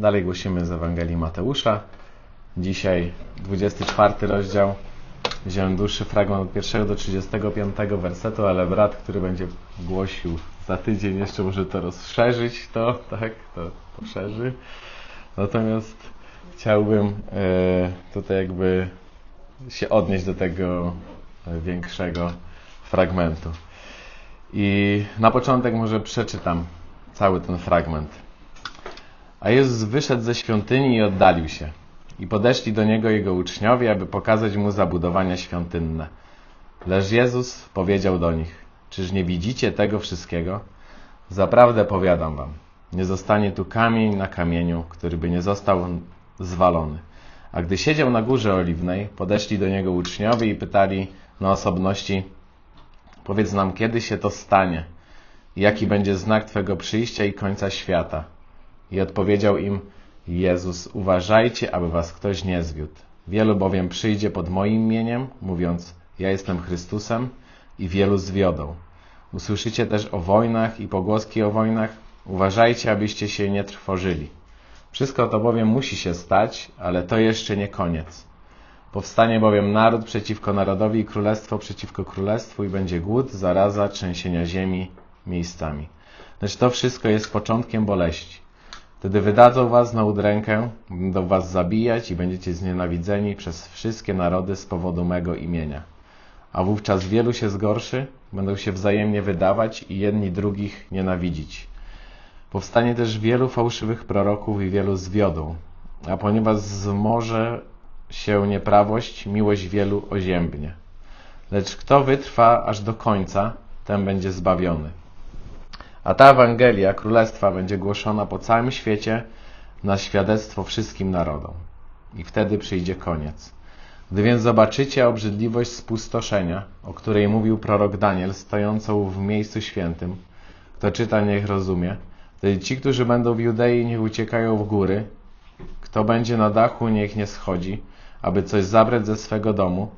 Dalej głosimy z Ewangelii Mateusza. Dzisiaj 24 rozdział. Wziąłem dłuższy fragment od 1 do 35 wersetu, ale brat, który będzie głosił za tydzień, jeszcze może to rozszerzyć, to tak, to poszerzy. Natomiast chciałbym e, tutaj jakby się odnieść do tego e, większego fragmentu. I na początek może przeczytam cały ten fragment. A Jezus wyszedł ze świątyni i oddalił się. I podeszli do niego jego uczniowie, aby pokazać mu zabudowania świątynne. Lecz Jezus powiedział do nich: Czyż nie widzicie tego wszystkiego? Zaprawdę powiadam wam, nie zostanie tu kamień na kamieniu, który by nie został zwalony. A gdy siedział na górze oliwnej, podeszli do niego uczniowie i pytali na osobności: Powiedz nam, kiedy się to stanie? Jaki będzie znak Twego przyjścia i końca świata? I odpowiedział im Jezus: Uważajcie, aby was ktoś nie zwiódł. Wielu bowiem przyjdzie pod moim imieniem, mówiąc: Ja jestem Chrystusem, i wielu zwiodą. Usłyszycie też o wojnach i pogłoski o wojnach. Uważajcie, abyście się nie trwożyli. Wszystko to bowiem musi się stać, ale to jeszcze nie koniec. Powstanie bowiem naród przeciwko narodowi i królestwo przeciwko królestwu i będzie głód, zaraza, trzęsienia ziemi miejscami. Lecz to wszystko jest początkiem boleści. Wtedy wydadzą was na udrękę, będą was zabijać i będziecie znienawidzeni przez wszystkie narody z powodu mego imienia. A wówczas wielu się zgorszy, będą się wzajemnie wydawać i jedni drugich nienawidzić. Powstanie też wielu fałszywych proroków i wielu zwiodą. A ponieważ zmoże się nieprawość, miłość wielu oziębnie. Lecz kto wytrwa aż do końca, ten będzie zbawiony. A ta Ewangelia Królestwa będzie głoszona po całym świecie na świadectwo wszystkim narodom. I wtedy przyjdzie koniec. Gdy więc zobaczycie obrzydliwość spustoszenia, o której mówił prorok Daniel, stojącą w miejscu świętym, kto czyta, niech rozumie, wtedy ci, którzy będą w Judei, niech uciekają w góry, kto będzie na dachu, niech nie schodzi, aby coś zabrać ze swego domu,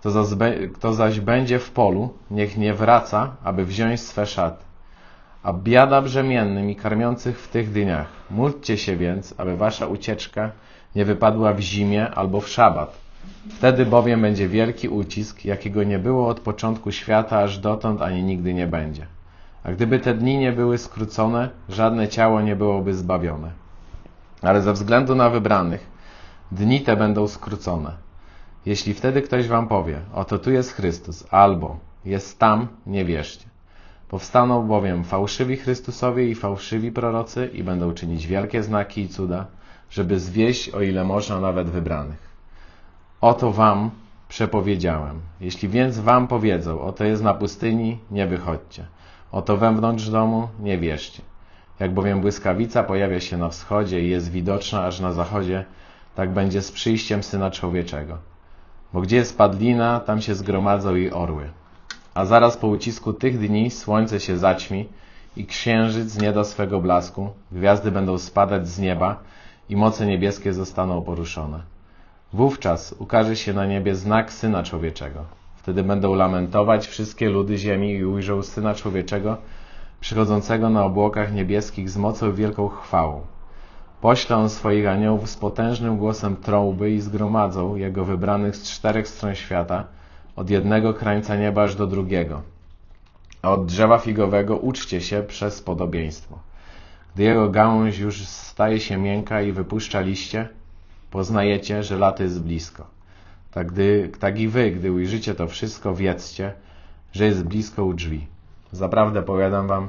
kto zaś, kto zaś będzie w polu, niech nie wraca, aby wziąć swe szaty. A biada brzemiennym i karmiących w tych dniach. Módlcie się więc, aby wasza ucieczka nie wypadła w zimie albo w szabat. Wtedy bowiem będzie wielki ucisk, jakiego nie było od początku świata aż dotąd, ani nigdy nie będzie. A gdyby te dni nie były skrócone, żadne ciało nie byłoby zbawione. Ale ze względu na wybranych, dni te będą skrócone. Jeśli wtedy ktoś wam powie, oto tu jest Chrystus, albo jest tam, nie wierzcie. Powstaną bowiem fałszywi Chrystusowie i fałszywi prorocy i będą czynić wielkie znaki i cuda, żeby zwieść o ile można nawet wybranych. Oto wam przepowiedziałem. Jeśli więc wam powiedzą, oto jest na pustyni, nie wychodźcie. Oto wewnątrz domu, nie wierzcie. Jak bowiem błyskawica pojawia się na wschodzie i jest widoczna aż na zachodzie, tak będzie z przyjściem Syna Człowieczego. Bo gdzie jest padlina, tam się zgromadzą i orły. A zaraz po ucisku tych dni słońce się zaćmi i księżyc nie da swego blasku, gwiazdy będą spadać z nieba i moce niebieskie zostaną poruszone. Wówczas ukaże się na niebie znak Syna Człowieczego. Wtedy będą lamentować wszystkie ludy ziemi i ujrzą Syna Człowieczego przychodzącego na obłokach niebieskich z mocą wielką chwałą. Pośle on swoich aniołów z potężnym głosem trąby i zgromadzą jego wybranych z czterech stron świata, od jednego krańca nieba aż do drugiego. A od drzewa figowego uczcie się przez podobieństwo. Gdy jego gałąź już staje się miękka i wypuszcza liście, poznajecie, że lato jest blisko. Tak, gdy, tak i wy, gdy ujrzycie to wszystko, wiedzcie, że jest blisko u drzwi. Zaprawdę powiadam wam,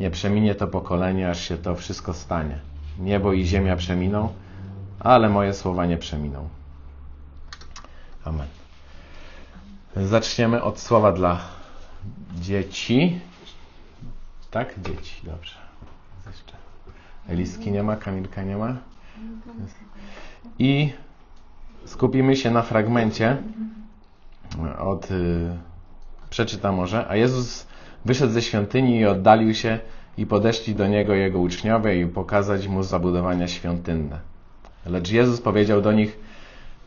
nie przeminie to pokolenie, aż się to wszystko stanie. Niebo i ziemia przeminą, ale moje słowa nie przeminą. Amen. Zaczniemy od słowa dla dzieci. Tak? Dzieci, dobrze. Jeszcze. Eliski nie ma, Kamilka nie ma. I skupimy się na fragmencie od y, przeczytam może. A Jezus wyszedł ze świątyni i oddalił się i podeszli do niego jego uczniowie i pokazać mu zabudowania świątynne. Lecz Jezus powiedział do nich: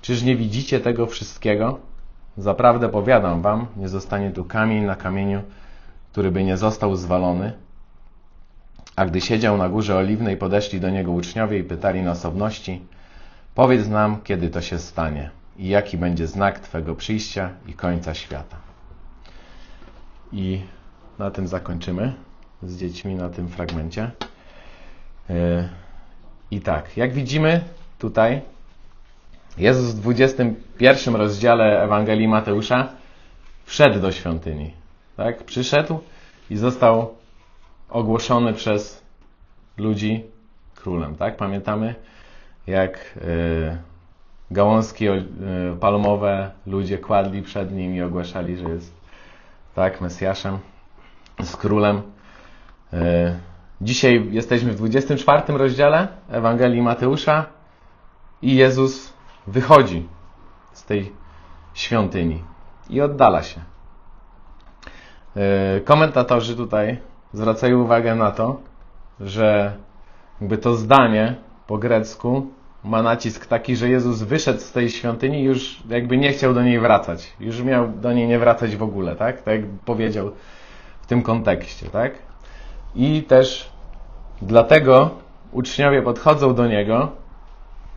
Czyż nie widzicie tego wszystkiego? Zaprawdę powiadam wam, nie zostanie tu kamień na kamieniu, który by nie został zwalony. A gdy siedział na górze oliwnej, podeszli do niego uczniowie i pytali na osobności: Powiedz nam, kiedy to się stanie i jaki będzie znak Twego przyjścia i końca świata. I na tym zakończymy z dziećmi na tym fragmencie. Yy, I tak, jak widzimy tutaj, Jezus w 21 rozdziale Ewangelii Mateusza wszedł do świątyni. Tak? Przyszedł i został ogłoszony przez ludzi królem. Tak? Pamiętamy, jak yy, gałązki yy, palmowe ludzie kładli przed nim i ogłaszali, że jest tak, Mesjaszem, z królem. Yy, dzisiaj jesteśmy w 24 rozdziale Ewangelii Mateusza i Jezus wychodzi z tej świątyni i oddala się. Komentatorzy tutaj zwracają uwagę na to, że jakby to zdanie po grecku ma nacisk taki, że Jezus wyszedł z tej świątyni i już jakby nie chciał do niej wracać. Już miał do niej nie wracać w ogóle, tak? Tak jak powiedział w tym kontekście, tak? I też dlatego uczniowie podchodzą do Niego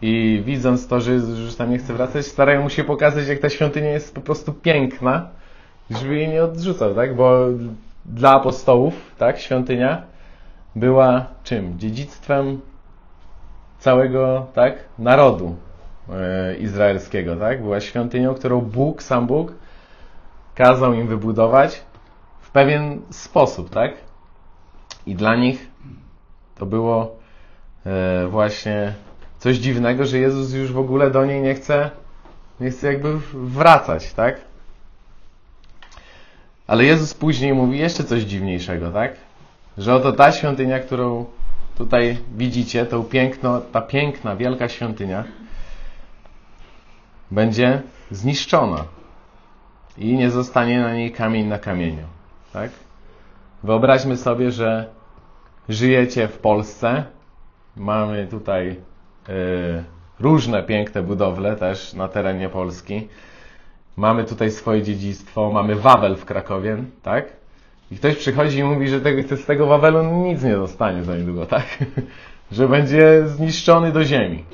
i widząc to, że już tam nie chce wracać, starają mu się pokazać, jak ta świątynia jest po prostu piękna, żeby jej nie odrzucał, tak? Bo dla apostołów, tak, świątynia była czym? Dziedzictwem całego, tak, narodu e, izraelskiego, tak? Była świątynią, którą Bóg, sam Bóg kazał im wybudować w pewien sposób, tak? I dla nich to było e, właśnie coś dziwnego, że Jezus już w ogóle do niej nie chce, nie chce jakby wracać, tak? Ale Jezus później mówi jeszcze coś dziwniejszego, tak? Że oto ta świątynia, którą tutaj widzicie, tą piękno, ta piękna, wielka świątynia będzie zniszczona i nie zostanie na niej kamień na kamieniu, tak? Wyobraźmy sobie, że żyjecie w Polsce, mamy tutaj różne piękne budowle też na terenie Polski, mamy tutaj swoje dziedzictwo, mamy Wawel w Krakowie, tak? I ktoś przychodzi i mówi, że tego, z tego Wawelu nic nie zostanie za niedługo, tak? że będzie zniszczony do ziemi,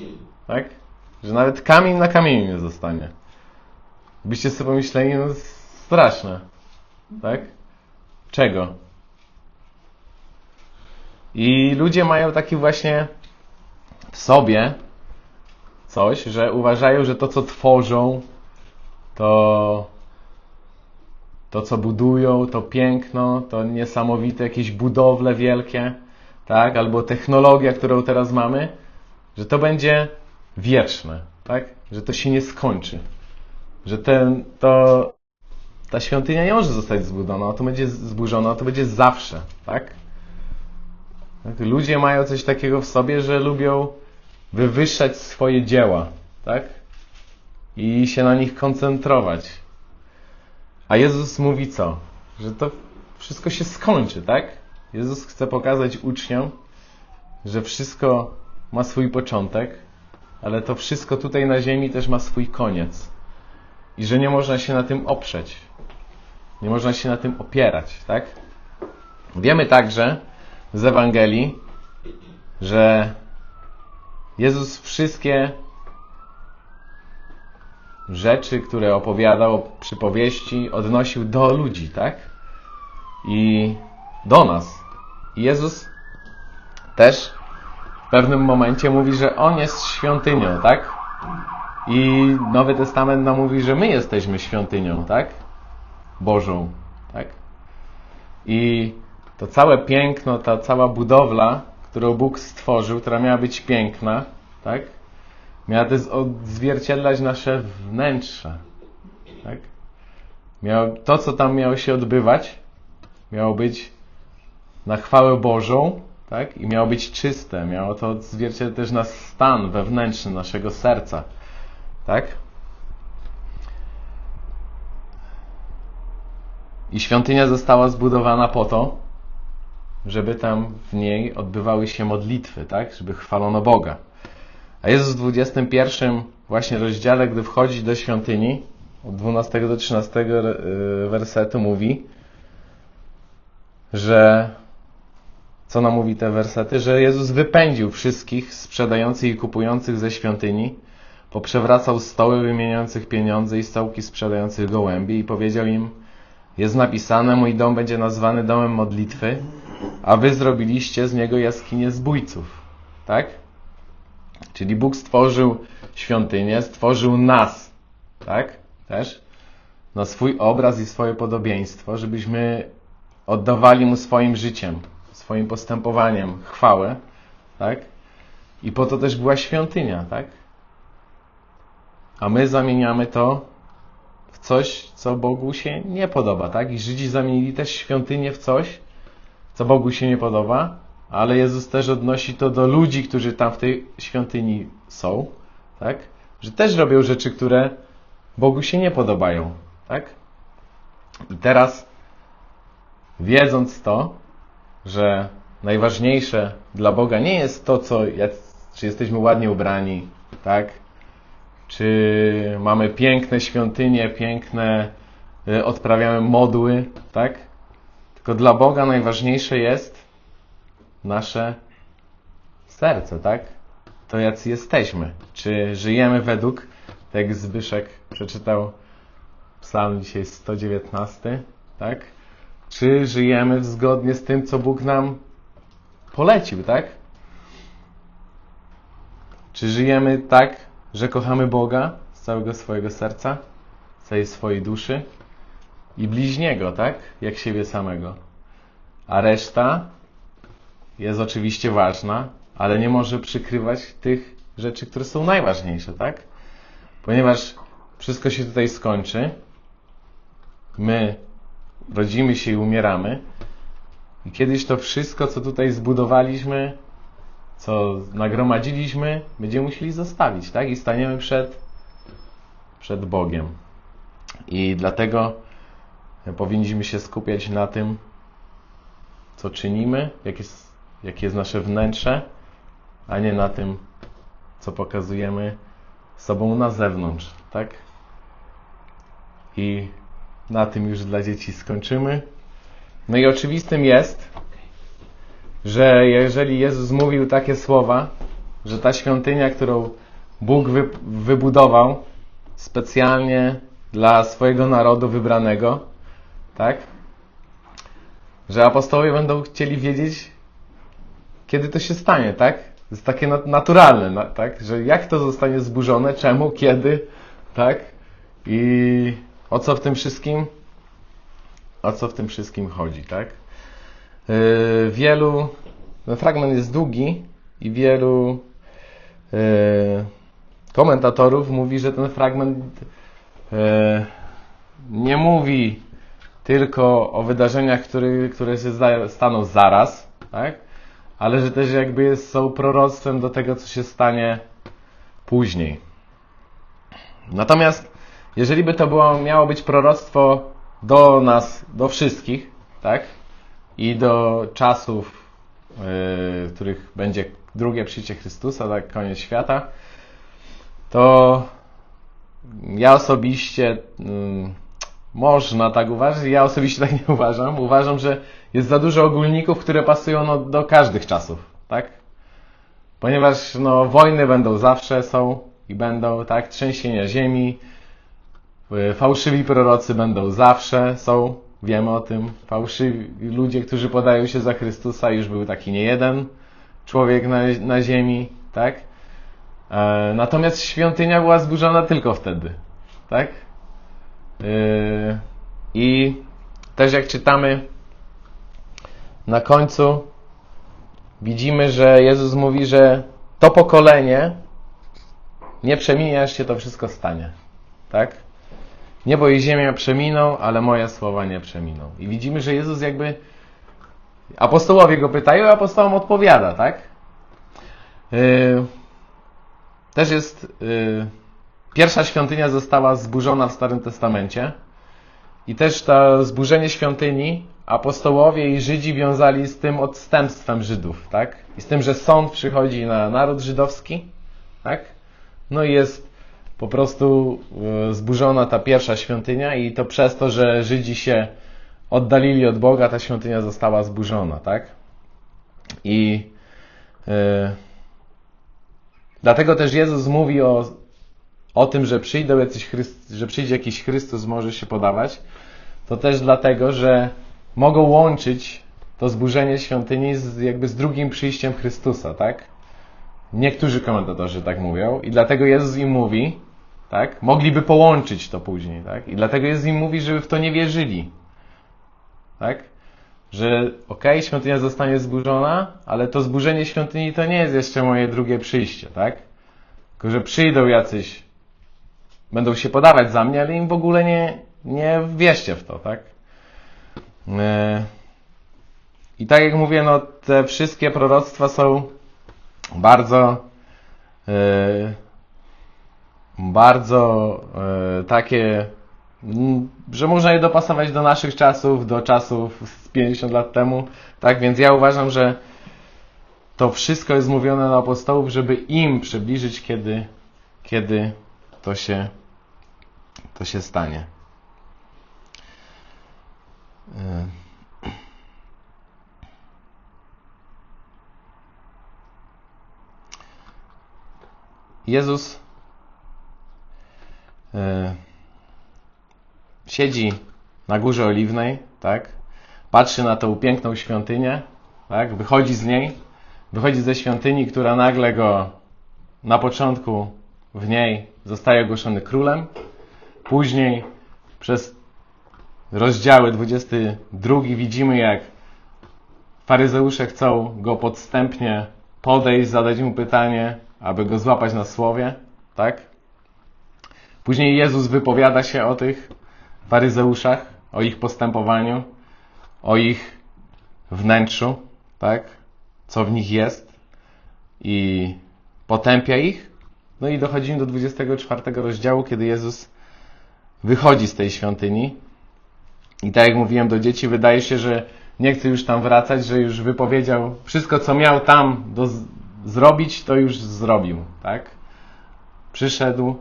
tak? Że nawet kamień na kamieniu nie zostanie. Byście sobie pomyśleli, no straszne, tak? Czego? I ludzie mają taki właśnie w sobie coś, że uważają, że to, co tworzą, to, to co budują, to piękno, to niesamowite jakieś budowle wielkie, tak? Albo technologia, którą teraz mamy, że to będzie wieczne, tak? Że to się nie skończy. Że ten, to, ta świątynia nie może zostać zbudowana, to będzie zburzona, to będzie zawsze, tak? tak? Ludzie mają coś takiego w sobie, że lubią wywyższać swoje dzieła, tak? i się na nich koncentrować. A Jezus mówi co? Że to wszystko się skończy, tak? Jezus chce pokazać uczniom, że wszystko ma swój początek, ale to wszystko tutaj na ziemi też ma swój koniec. I że nie można się na tym oprzeć. Nie można się na tym opierać, tak? Wiemy także z Ewangelii, że Jezus wszystkie rzeczy, które opowiadał, przypowieści, odnosił do ludzi, tak? I do nas. I Jezus też w pewnym momencie mówi, że On jest świątynią, tak? I Nowy Testament nam mówi, że my jesteśmy świątynią, tak? Bożą, tak? I to całe piękno, ta cała budowla, którą Bóg stworzył, która miała być piękna, tak? Miała też odzwierciedlać nasze wnętrze. Tak? Miało, to, co tam miało się odbywać, miało być na chwałę Bożą, tak? I miało być czyste. Miało to odzwierciedlać też nasz stan wewnętrzny, naszego serca. Tak? I świątynia została zbudowana po to, żeby tam w niej odbywały się modlitwy, tak? Żeby chwalono Boga. A Jezus w 21 właśnie rozdziale, gdy wchodzi do świątyni, od 12 do 13 e, wersetu mówi, że co nam mówi te wersety, że Jezus wypędził wszystkich sprzedających i kupujących ze świątyni, poprzewracał stoły wymieniających pieniądze i stołki sprzedających gołębi i powiedział im, jest napisane, mój dom będzie nazwany domem modlitwy, a wy zrobiliście z niego jaskinię zbójców. Tak? Czyli Bóg stworzył świątynię, stworzył nas, tak? Też na swój obraz i swoje podobieństwo, żebyśmy oddawali Mu swoim życiem, swoim postępowaniem chwałę, tak? I po to też była świątynia, tak? A my zamieniamy to w coś, co Bogu się nie podoba, tak? I Żydzi zamienili też świątynię w coś, co Bogu się nie podoba, ale Jezus też odnosi to do ludzi, którzy tam w tej świątyni są, tak? Że też robią rzeczy, które Bogu się nie podobają, tak? I teraz, wiedząc to, że najważniejsze dla Boga nie jest to, co, czy jesteśmy ładnie ubrani, tak? Czy mamy piękne świątynie, piękne, y, odprawiamy modły, tak? Tylko dla Boga najważniejsze jest nasze serce, tak? To jacy jesteśmy. Czy żyjemy według, tak jak Zbyszek przeczytał psalm dzisiaj 119, tak? Czy żyjemy zgodnie z tym, co Bóg nam polecił, tak? Czy żyjemy tak, że kochamy Boga z całego swojego serca, z całej swojej duszy i bliźniego, tak? Jak siebie samego. A reszta jest oczywiście ważna, ale nie może przykrywać tych rzeczy, które są najważniejsze, tak? Ponieważ wszystko się tutaj skończy, my rodzimy się i umieramy, i kiedyś to wszystko, co tutaj zbudowaliśmy, co nagromadziliśmy, będziemy musieli zostawić, tak? I staniemy przed, przed Bogiem. I dlatego powinniśmy się skupiać na tym, co czynimy, jak jest jakie jest nasze wnętrze, a nie na tym, co pokazujemy sobą na zewnątrz, tak? I na tym już dla dzieci skończymy. No i oczywistym jest, że jeżeli Jezus mówił takie słowa, że ta świątynia, którą Bóg wy, wybudował specjalnie dla swojego narodu wybranego, tak? Że apostołowie będą chcieli wiedzieć, kiedy to się stanie, tak? To jest takie naturalne, tak? Że jak to zostanie zburzone, czemu, kiedy, tak? I o co w tym wszystkim, o co w tym wszystkim chodzi, tak? Yy, wielu, ten fragment jest długi i wielu yy, komentatorów mówi, że ten fragment yy, nie mówi tylko o wydarzeniach, które, które się staną zaraz, tak? ale że też jakby jest, są proroctwem do tego, co się stanie później. Natomiast jeżeli by to było, miało być proroctwo do nas, do wszystkich, tak? I do czasów, yy, w których będzie drugie przyjście Chrystusa, tak, koniec świata, to ja osobiście yy, można tak uważać, ja osobiście tak nie uważam. Uważam, że jest za dużo ogólników, które pasują no, do każdych czasów, tak? Ponieważ no, wojny będą zawsze, są i będą, tak? Trzęsienia ziemi, y, fałszywi prorocy będą zawsze, są, wiemy o tym. Fałszywi ludzie, którzy podają się za Chrystusa, już był taki nie jeden człowiek na, na ziemi, tak? E, natomiast świątynia była zburzona tylko wtedy, tak? E, I też jak czytamy na końcu widzimy, że Jezus mówi, że to pokolenie nie przeminie, aż się to wszystko stanie. Tak? Niebo i ziemia przeminą, ale moje słowa nie przeminą. I widzimy, że Jezus jakby apostołowie go pytają, a apostołom odpowiada, tak? Yy, też jest yy, pierwsza świątynia została zburzona w Starym Testamencie i też to zburzenie świątyni apostołowie i Żydzi wiązali z tym odstępstwem Żydów, tak? I z tym, że sąd przychodzi na naród żydowski, tak? No i jest po prostu e, zburzona ta pierwsza świątynia i to przez to, że Żydzi się oddalili od Boga, ta świątynia została zburzona, tak? I yy, dlatego też Jezus mówi o, o tym, że przyjdą jacyś Chryst, że przyjdzie jakiś Chrystus, może się podawać. To też dlatego, że mogą łączyć to zburzenie świątyni z, jakby z drugim przyjściem Chrystusa, tak? Niektórzy komentatorzy tak mówią i dlatego Jezus im mówi, tak? Mogliby połączyć to później, tak? I dlatego Jezus im mówi, żeby w to nie wierzyli. Tak? Że okej, okay, świątynia zostanie zburzona, ale to zburzenie świątyni to nie jest jeszcze moje drugie przyjście, tak? Tylko, że przyjdą jacyś, będą się podawać za mnie, ale im w ogóle nie, nie wierzcie w to, tak? Yy. I tak jak mówię, no te wszystkie proroctwa są bardzo yy, bardzo yy, takie, że można je dopasować do naszych czasów, do czasów z 50 lat temu. Tak więc ja uważam, że to wszystko jest mówione na apostołów, żeby im przybliżyć, kiedy, kiedy to się, to się stanie. Yy. Jezus e, siedzi na górze oliwnej, tak? Patrzy na tą piękną świątynię, tak? Wychodzi z niej, wychodzi ze świątyni, która nagle go na początku w niej zostaje ogłoszony królem. Później przez rozdziały 22 widzimy, jak faryzeusze chcą go podstępnie podejść, zadać mu pytanie, aby go złapać na słowie, tak? Później Jezus wypowiada się o tych faryzeuszach, o ich postępowaniu, o ich wnętrzu, tak? Co w nich jest i potępia ich. No i dochodzimy do 24 rozdziału, kiedy Jezus wychodzi z tej świątyni. I tak jak mówiłem do dzieci, wydaje się, że nie chce już tam wracać, że już wypowiedział wszystko, co miał tam do, zrobić, to już zrobił, tak? Przyszedł,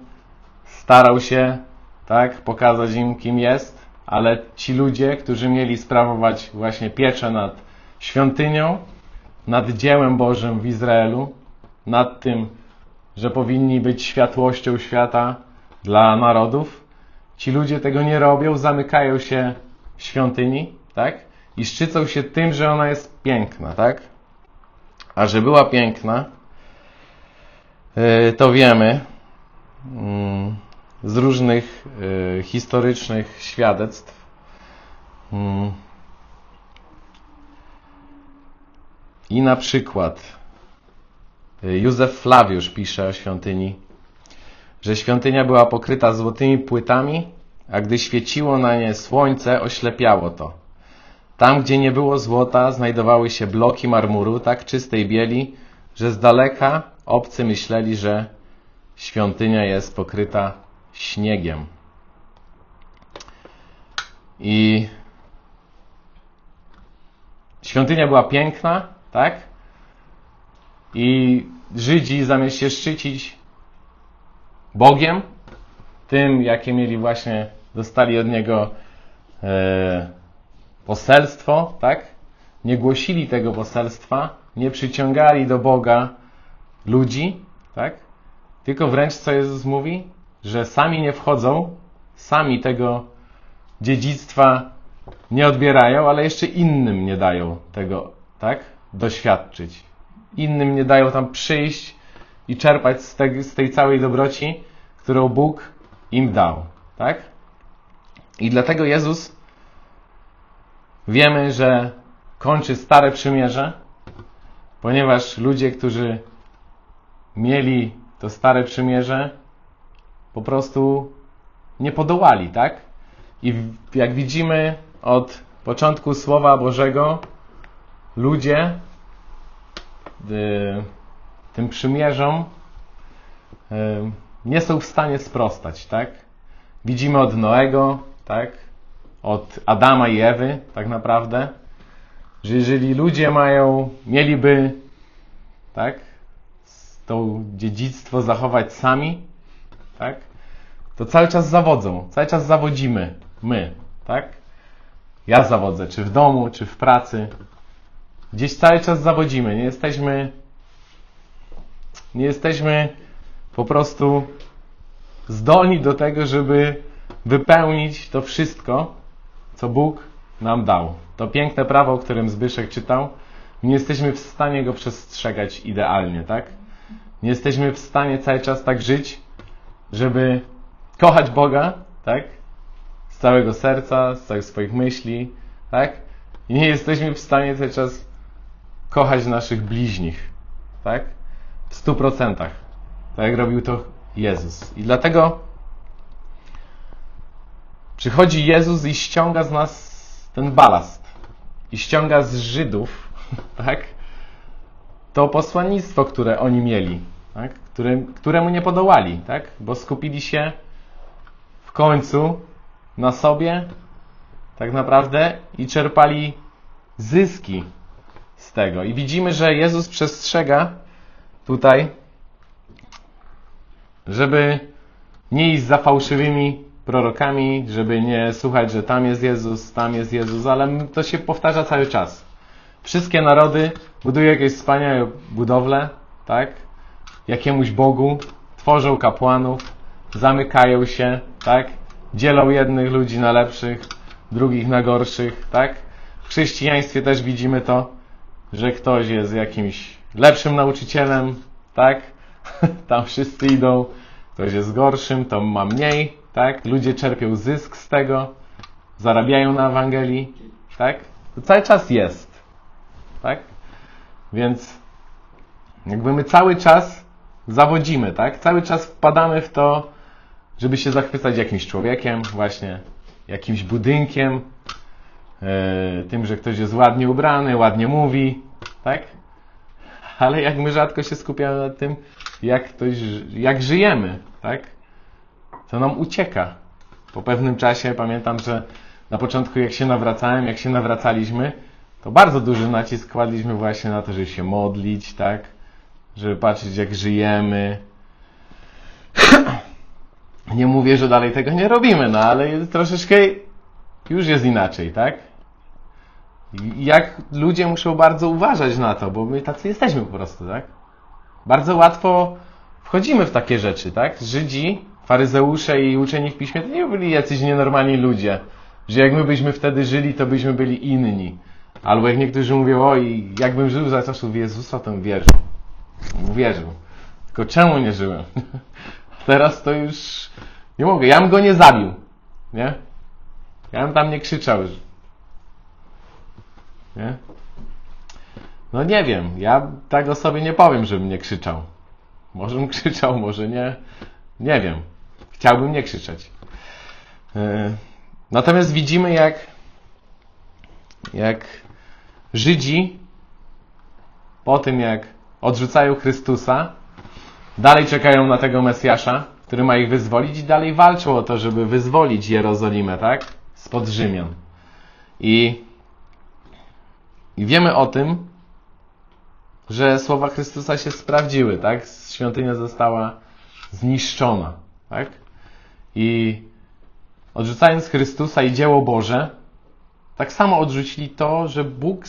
starał się, tak, pokazać im, kim jest, ale ci ludzie, którzy mieli sprawować właśnie pieczę nad świątynią, nad dziełem Bożym w Izraelu, nad tym, że powinni być światłością świata dla narodów, ci ludzie tego nie robią, zamykają się w świątyni, tak? I szczycą się tym, że ona jest piękna, tak? A że była piękna, e, to wiemy mm, z różnych e, historycznych świadectw. Mm. I na przykład e, Józef Flawiusz pisze o świątyni, że świątynia była pokryta złotymi płytami, a gdy świeciło na nie słońce, oślepiało to. Tam, gdzie nie było złota, znajdowały się bloki marmuru tak czystej bieli, że z daleka obcy myśleli, że świątynia jest pokryta śniegiem. I świątynia była piękna, tak? I Żydzi zamiast się szczycić Bogiem, tym, jakie mieli właśnie, dostali od Niego e, poselstwo, tak? Nie głosili tego poselstwa, nie przyciągali do Boga ludzi, tak? Tylko wręcz co Jezus mówi, że sami nie wchodzą, sami tego dziedzictwa nie odbierają, ale jeszcze innym nie dają tego, tak? Doświadczyć. Innym nie dają tam przyjść i czerpać z tej, z tej całej dobroci, którą Bóg im dał, tak? I dlatego Jezus Wiemy, że kończy Stare Przymierze, ponieważ ludzie, którzy mieli to Stare Przymierze, po prostu nie podołali, tak? I jak widzimy od początku Słowa Bożego, ludzie y, tym przymierzom nie są w stanie sprostać, tak? Widzimy od Noego, tak? od Adama i Ewy, tak naprawdę, że jeżeli ludzie mają, mieliby, tak, to dziedzictwo zachować sami, tak, to cały czas zawodzą, cały czas zawodzimy my, tak? Ja zawodzę, czy w domu, czy w pracy. gdzieś cały czas zawodzimy. Nie jesteśmy, nie jesteśmy po prostu zdolni do tego, żeby wypełnić to wszystko, co Bóg nam dał. To piękne prawo, o którym Zbyszek czytał, nie jesteśmy w stanie go przestrzegać idealnie, tak? Nie jesteśmy w stanie cały czas tak żyć, żeby kochać Boga, tak? Z całego serca, z całych swoich myśli, tak? I nie jesteśmy w stanie cały czas kochać naszych bliźnich, tak? W stu procentach. Tak jak robił to Jezus. I dlatego przychodzi Jezus i ściąga z nas ten balast. I ściąga z Żydów, tak? To posłannictwo, które oni mieli, tak? Które, któremu nie podołali, tak? Bo skupili się w końcu na sobie, tak naprawdę, i czerpali zyski z tego. I widzimy, że Jezus przestrzega tutaj, żeby nie iść za fałszywymi prorokami, żeby nie słuchać, że tam jest Jezus, tam jest Jezus, ale to się powtarza cały czas. Wszystkie narody budują jakieś wspaniałe budowle, tak? Jakiemuś Bogu, tworzą kapłanów, zamykają się, tak? Dzielą jednych ludzi na lepszych, drugich na gorszych, tak? W chrześcijaństwie też widzimy to, że ktoś jest jakimś lepszym nauczycielem, tak? Tam wszyscy idą, ktoś jest gorszym, to ma mniej, tak? Ludzie czerpią zysk z tego, zarabiają na Ewangelii, tak? To cały czas jest, tak? Więc jakby my cały czas zawodzimy, tak? Cały czas wpadamy w to, żeby się zachwycać jakimś człowiekiem, właśnie jakimś budynkiem, e, tym, że ktoś jest ładnie ubrany, ładnie mówi, tak? Ale jak my rzadko się skupiamy na tym, jak, ktoś, jak żyjemy, tak? To nam ucieka. Po pewnym czasie pamiętam, że na początku jak się nawracałem, jak się nawracaliśmy, to bardzo duży nacisk kładliśmy właśnie na to, żeby się modlić, tak? Żeby patrzeć jak żyjemy. Nie mówię, że dalej tego nie robimy, no ale troszeczkę już jest inaczej, tak? Jak ludzie muszą bardzo uważać na to, bo my tacy jesteśmy po prostu, tak? Bardzo łatwo wchodzimy w takie rzeczy, tak? Żydzi, faryzeusze i uczeni w piśmie to nie byli jacyś nienormalni ludzie, że jak my byśmy wtedy żyli, to byśmy byli inni. Albo jak niektórzy mówią, oj, jakbym żył za czasów Jezusa, to bym wierzył. Wierzył. Tylko czemu nie żyłem? Teraz to już nie mogę. Ja bym go nie zabił. Nie? Ja bym tam nie krzyczał. Nie? No nie wiem. Ja tego sobie nie powiem, żebym nie krzyczał. Może bym krzyczał, może nie. Nie wiem. Chciałbym nie krzyczeć. Yy. Natomiast widzimy, jak, jak Żydzi po tym, jak odrzucają Chrystusa, dalej czekają na tego Mesjasza, który ma ich wyzwolić i dalej walczą o to, żeby wyzwolić Jerozolimę, tak? Spod Rzymian. I, I wiemy o tym, że słowa Chrystusa się sprawdziły, tak? Świątynia została zniszczona, tak? I odrzucając Chrystusa i dzieło Boże, tak samo odrzucili to, że Bóg,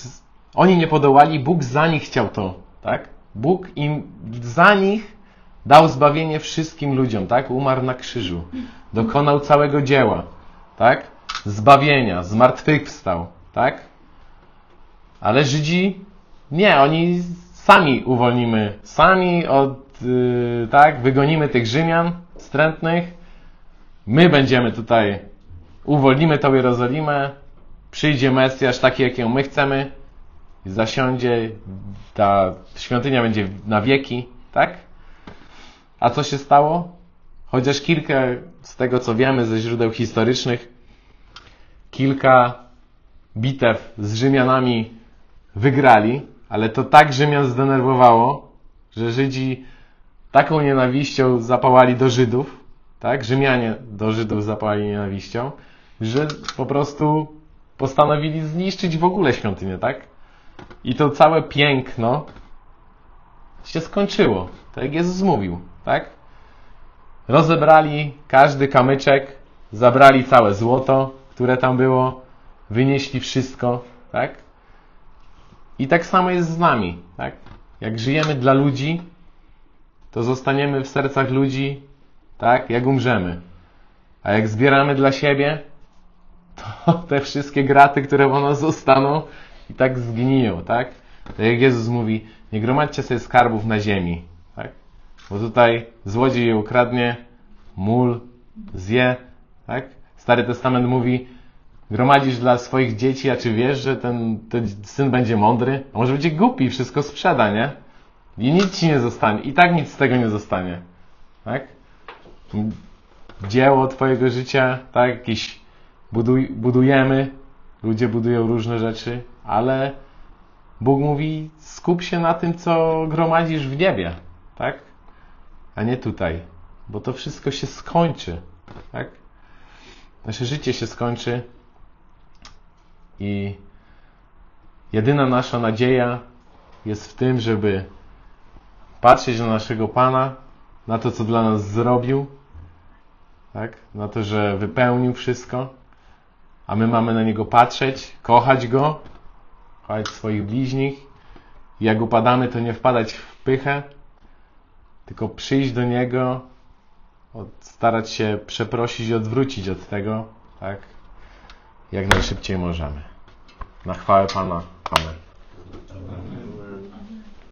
oni nie podołali, Bóg za nich chciał to, tak? Bóg im za nich dał zbawienie wszystkim ludziom, tak? Umarł na krzyżu, dokonał całego dzieła, tak? Zbawienia, zmartwychwstał, tak? Ale Żydzi nie, oni sami uwolnimy, sami od, yy, tak, wygonimy tych Rzymian wstrętnych, my będziemy tutaj, uwolnimy tą Jerozolimę, przyjdzie Mesjasz taki, jakiego my chcemy, zasiądzie, ta świątynia będzie na wieki, tak? A co się stało? Chociaż kilka, z tego co wiemy ze źródeł historycznych, kilka bitew z Rzymianami wygrali, ale to tak Rzymian zdenerwowało, że Żydzi taką nienawiścią zapałali do Żydów, tak? Rzymianie do Żydów zapałali nienawiścią, że po prostu postanowili zniszczyć w ogóle świątynię, tak? I to całe piękno się skończyło, tak jak Jezus mówił, tak? Rozebrali każdy kamyczek, zabrali całe złoto, które tam było, wynieśli wszystko, tak? I tak samo jest z nami, tak? Jak żyjemy dla ludzi, to zostaniemy w sercach ludzi, tak? Jak umrzemy. A jak zbieramy dla siebie, to te wszystkie graty, które po nas zostaną, i tak zgniją, tak? Tak jak Jezus mówi, nie gromadźcie sobie skarbów na ziemi, tak? Bo tutaj złodziej je ukradnie, mól zje, tak? Stary Testament mówi, gromadzisz dla swoich dzieci, a czy wiesz, że ten, ten syn będzie mądry? A może będzie głupi i wszystko sprzeda, nie? I nic ci nie zostanie. I tak nic z tego nie zostanie. Tak? Dzieło twojego życia, tak? Jakieś buduj, budujemy. Ludzie budują różne rzeczy, ale Bóg mówi, skup się na tym, co gromadzisz w niebie, tak? A nie tutaj, bo to wszystko się skończy, tak? Nasze życie się skończy i jedyna nasza nadzieja jest w tym, żeby patrzeć na naszego Pana, na to, co dla nas zrobił, tak? Na to, że wypełnił wszystko, a my mamy na Niego patrzeć, kochać Go, kochać swoich bliźnich. I jak upadamy, to nie wpadać w pychę, tylko przyjść do Niego, starać się przeprosić i odwrócić od tego, tak? Jak najszybciej możemy. Na chwałę Pana. Amen.